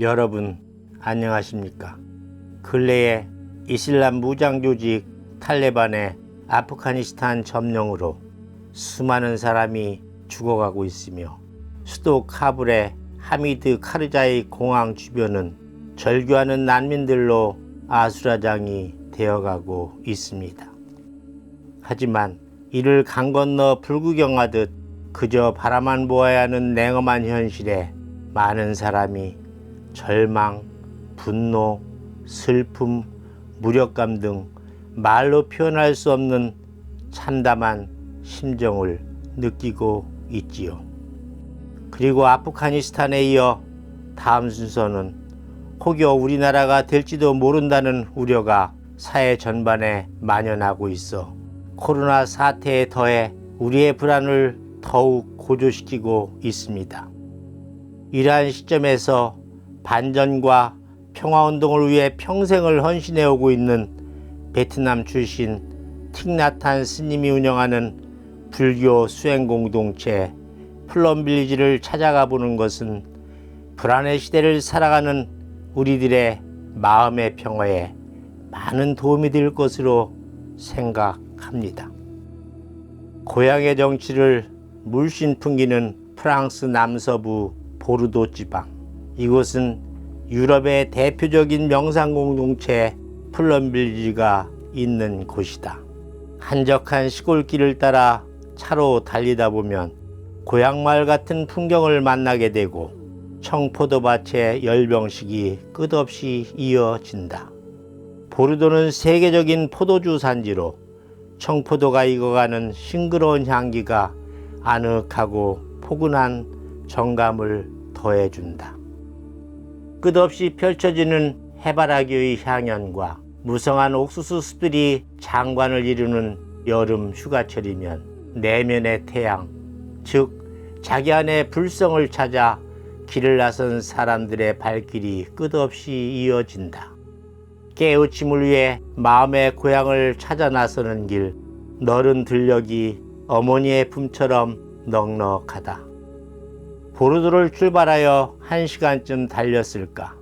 여러분 안녕하십니까? 근래에 이슬람 무장 조직 탈레반의 아프가니스탄 점령으로 수많은 사람이 죽어가고 있으며 수도 카불의 하미드 카르자이 공항 주변은 절규하는 난민들로 아수라장이 되어가고 있습니다. 하지만 이를 강 건너 불구경하듯 그저 바라만 보아야 하는 냉엄한 현실에 많은 사람이 절망, 분노, 슬픔, 무력감 등 말로 표현할 수 없는 참담한 심정을 느끼고 있지요. 그리고 아프가니스탄에 이어 다음 순서는 혹여 우리나라가 될지도 모른다는 우려가 사회 전반에 만연하고 있어 코로나 사태에 더해 우리의 불안을 더욱 고조시키고 있습니다. 이러한 시점에서 반전과 평화운동을 위해 평생을 헌신해 오고 있는 베트남 출신 틱나탄 스님이 운영하는 불교 수행 공동체 플럼빌리지를 찾아가 보는 것은 불안의 시대를 살아가는 우리들의 마음의 평화에 많은 도움이 될 것으로 생각합니다. 고향의 정치를 물씬 풍기는 프랑스 남서부 보르도 지방. 이곳은 유럽의 대표적인 명상 공동체 플럼빌리지가 있는 곳이다. 한적한 시골길을 따라 차로 달리다 보면 고향마을 같은 풍경을 만나게 되고 청포도밭의 열병식이 끝없이 이어진다. 보르도는 세계적인 포도주 산지로 청포도가 익어가는 싱그러운 향기가 아늑하고 포근한 정감을 더해준다. 끝없이 펼쳐지는 해바라기의 향연과 무성한 옥수수 숲들이 장관을 이루는 여름 휴가철이면 내면의 태양, 즉 자기 안의 불성을 찾아 길을 나선 사람들의 발길이 끝없이 이어진다. 깨우침을 위해 마음의 고향을 찾아 나서는 길, 너른 들녘이 어머니의 품처럼 넉넉하다. 보르도를 출발하여 한 시간쯤 달렸을까.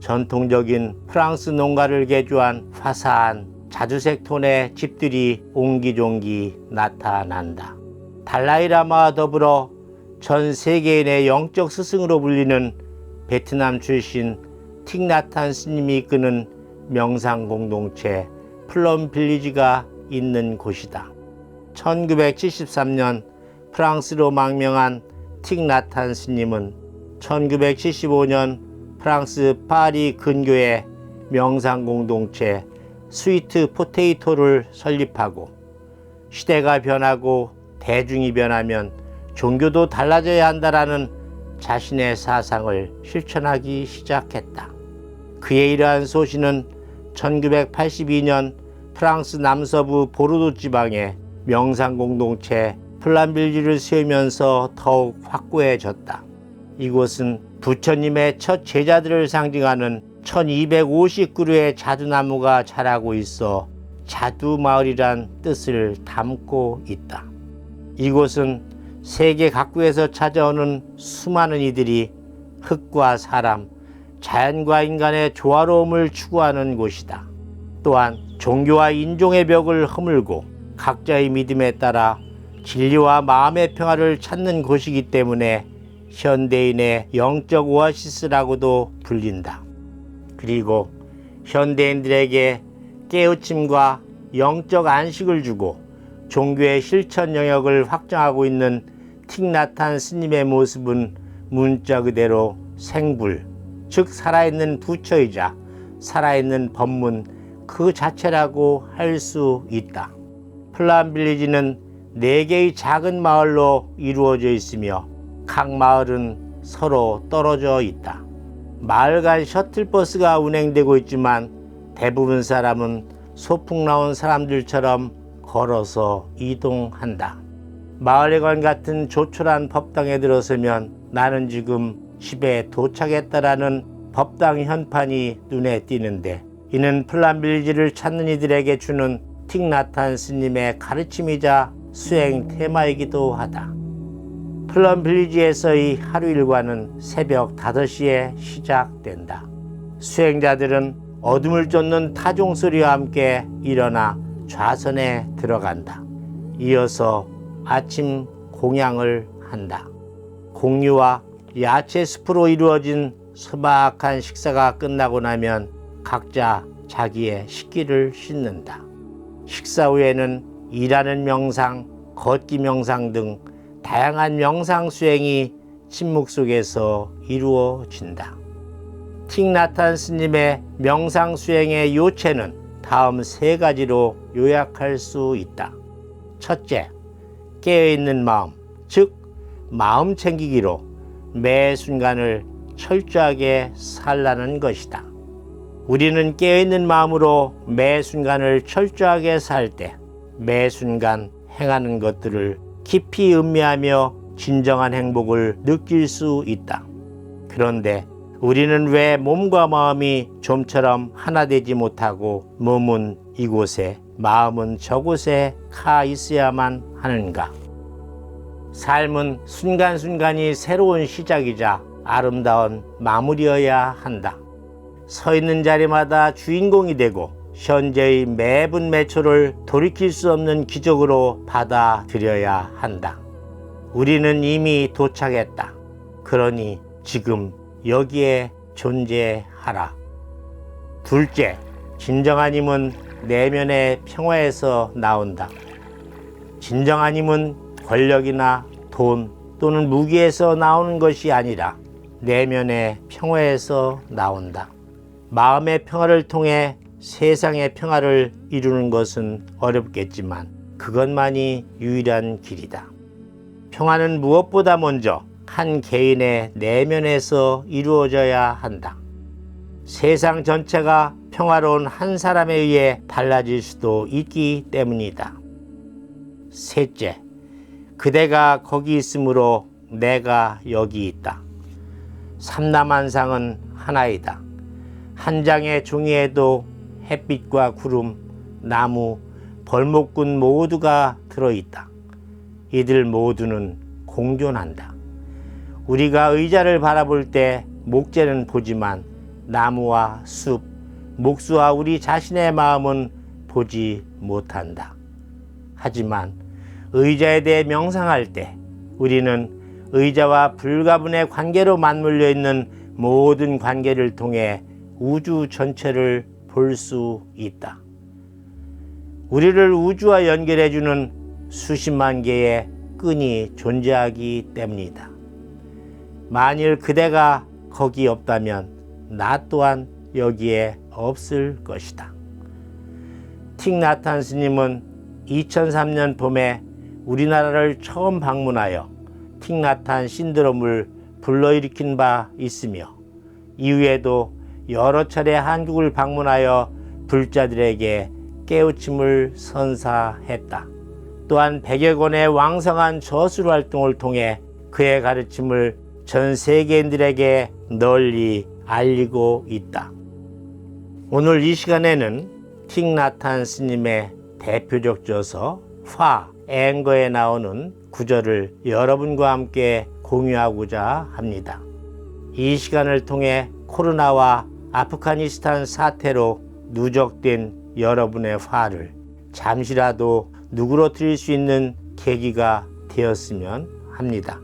전통적인 프랑스 농가를 개조한 화사한 자주색 톤의 집들이 옹기종기 나타난다. 달라이라마와 더불어 전 세계인의 영적 스승으로 불리는 베트남 출신 틱나탄 스님이 이끄는 명상 공동체 플럼 빌리지가 있는 곳이다. 1973년 프랑스로 망명한 틱나탄 스님은 1975년 프랑스 파리 근교의 명상 공동체 스위트 포테이토를 설립하고 시대가 변하고 대중이 변하면 종교도 달라져야 한다라는 자신의 사상을 실천하기 시작했다. 그의 이러한 소신은 1982년 프랑스 남서부 보르도 지방에 명상 공동체 플란빌지를 세우면서 더욱 확고해졌다. 이곳은 부처님의 첫 제자들을 상징하는 1250그루의 자두나무가 자라고 있어 자두마을이란 뜻을 담고 있다. 이곳은 세계 각국에서 찾아오는 수많은 이들이 흙과 사람, 자연과 인간의 조화로움을 추구하는 곳이다. 또한 종교와 인종의 벽을 허물고 각자의 믿음에 따라 진리와 마음의 평화를 찾는 곳이기 때문에 현대인의 영적 오아시스라고도 불린다. 그리고 현대인들에게 깨우침과 영적 안식을 주고 종교의 실천 영역을 확장하고 있는 틱나탄 스님의 모습은 문자 그대로 생불, 즉 살아있는 부처이자 살아있는 법문 그 자체라고 할 수 있다. 플란빌리지는 네 개의 작은 마을로 이루어져 있으며 각 마을은 서로 떨어져 있다. 마을 간 셔틀버스가 운행되고 있지만 대부분 사람은 소풍 나온 사람들처럼 걸어서 이동한다. 마을회관 같은 조촐한 법당에 들어서면 나는 지금 집에 도착했다라는 법당 현판이 눈에 띄는데 이는 플란빌리지를 찾는 이들에게 주는 틱나탄 스님의 가르침이자 수행 테마이기도 하다. 플럼 빌리지에서의 하루 일과는 새벽 5시에 시작된다. 수행자들은 어둠을 쫓는 타종 소리와 함께 일어나 좌선에 들어간다. 이어서 아침 공양을 한다. 공유와 야채 스프로 이루어진 소박한 식사가 끝나고 나면 각자 자기의 식기를 씻는다. 식사 후에는 일하는 명상, 걷기 명상 등 다양한 명상 수행이 침묵 속에서 이루어진다. 틱나탄 스님의 명상 수행의 요체는 다음 세 가지로 요약할 수 있다. 첫째, 깨어있는 마음, 즉, 마음 챙기기로 매 순간을 철저하게 살라는 것이다. 우리는 깨어있는 마음으로 매 순간을 철저하게 살 때, 매 순간 행하는 것들을 깊이 음미하며 진정한 행복을 느낄 수 있다. 그런데 우리는 왜 몸과 마음이 좀처럼 하나 되지 못하고 몸은 이곳에 마음은 저곳에 가 있어야만 하는가? 삶은 순간순간이 새로운 시작이자 아름다운 마무리여야 한다. 서 있는 자리마다 주인공이 되고 현재의 매분 매초를 돌이킬 수 없는 기적으로 받아들여야 한다. 우리는 이미 도착했다. 그러니 지금 여기에 존재하라. 둘째, 진정한 힘은 내면의 평화에서 나온다. 진정한 힘은 권력이나 돈 또는 무기에서 나오는 것이 아니라 내면의 평화에서 나온다. 마음의 평화를 통해 세상의 평화를 이루는 것은 어렵겠지만 그것만이 유일한 길이다. 평화는 무엇보다 먼저 한 개인의 내면에서 이루어져야 한다. 세상 전체가 평화로운 한 사람에 의해 달라질 수도 있기 때문이다. 셋째, 그대가 거기 있으므로 내가 여기 있다. 삼남한상은 하나이다. 한 장의 종이에도 햇빛과 구름, 나무, 벌목꾼 모두가 들어있다. 이들 모두는 공존한다. 우리가 의자를 바라볼 때 목재는 보지만 나무와 숲, 목수와 우리 자신의 마음은 보지 못한다. 하지만 의자에 대해 명상할 때 우리는 의자와 불가분의 관계로 맞물려 있는 모든 관계를 통해 우주 전체를 볼 수 있다. 우리를 우주와 연결해주는 수십만 개의 끈이 존재하기 때문이다. 만일 그대가 거기 없다면 나 또한 여기에 없을 것이다. 틱나탄 스님은 2003년 봄에 우리나라를 처음 방문하여 틱나탄 신드롬을 불러일으킨 바 있으며 이후에도 여러 차례 한국을 방문하여 불자들에게 깨우침을 선사했다. 또한 100여 권의 왕성한 저술 활동을 통해 그의 가르침을 전 세계인들에게 널리 알리고 있다. 오늘 이 시간에는 틱나탄 스님의 대표적 저서 화 앵거에 나오는 구절을 여러분과 함께 공유하고자 합니다. 이 시간을 통해 코로나와 아프가니스탄 사태로 누적된 여러분의 화를 잠시라도 누그러뜨릴 수 있는 계기가 되었으면 합니다.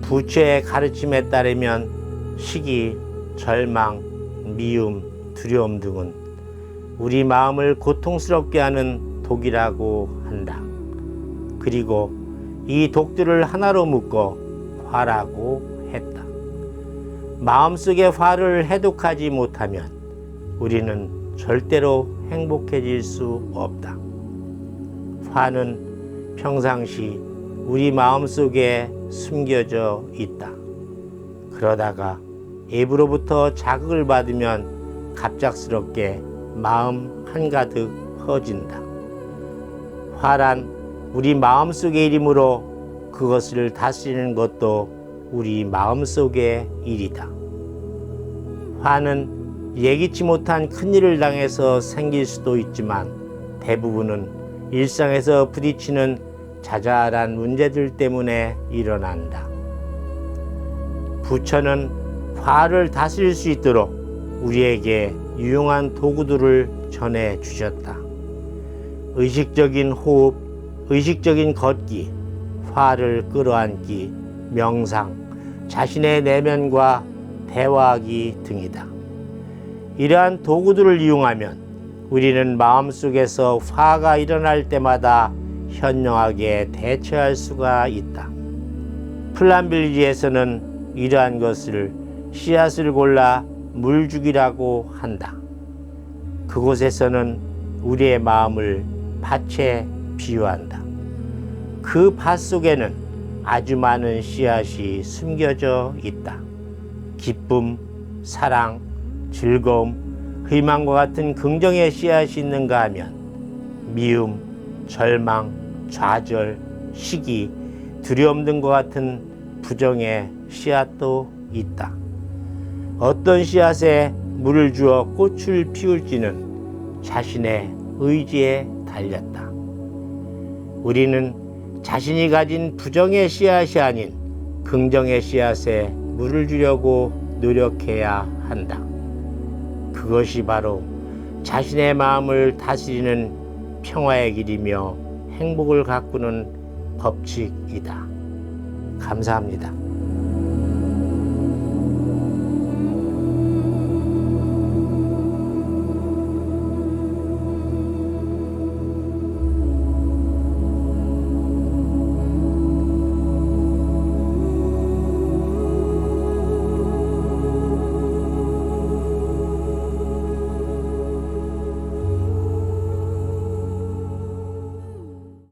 부처의 가르침에 따르면 시기, 절망, 미움, 두려움 등은 우리 마음을 고통스럽게 하는 독이라고 한다. 그리고 이 독들을 하나로 묶어 화라고. 마음속의 화를 해독하지 못하면 우리는 절대로 행복해질 수 없다. 화는 평상시 우리 마음속에 숨겨져 있다. 그러다가 입으로부터 자극을 받으면 갑작스럽게 마음 한가득 퍼진다. 화란 우리 마음속의 일이므로 그것을 다스리는 것도 우리 마음속의 일이다. 화는 예기치 못한 큰일을 당해서 생길 수도 있지만 대부분은 일상에서 부딪히는 자잘한 문제들 때문에 일어난다. 부처는 화를 다스릴 수 있도록 우리에게 유용한 도구들을 전해 주셨다. 의식적인 호흡, 의식적인 걷기, 화를 끌어안기, 명상, 자신의 내면과 대화하기 등이다. 이러한 도구들을 이용하면 우리는 마음속에서 화가 일어날 때마다 현명하게 대처할 수가 있다. 플란빌리에서는 이러한 것을 씨앗을 골라 물주기라고 한다. 그곳에서는 우리의 마음을 밭에 비유한다. 그 밭 속에는 아주 많은 씨앗이 숨겨져 있다. 기쁨, 사랑, 즐거움, 희망과 같은 긍정의 씨앗이 있는가 하면 미움, 절망, 좌절, 시기, 두려움 등과 같은 부정의 씨앗도 있다. 어떤 씨앗에 물을 주어 꽃을 피울지는 자신의 의지에 달렸다. 우리는 자신이 가진 부정의 씨앗이 아닌 긍정의 씨앗에 물을 주려고 노력해야 한다. 그것이 바로 자신의 마음을 다스리는 평화의 길이며 행복을 가꾸는 법칙이다. 감사합니다.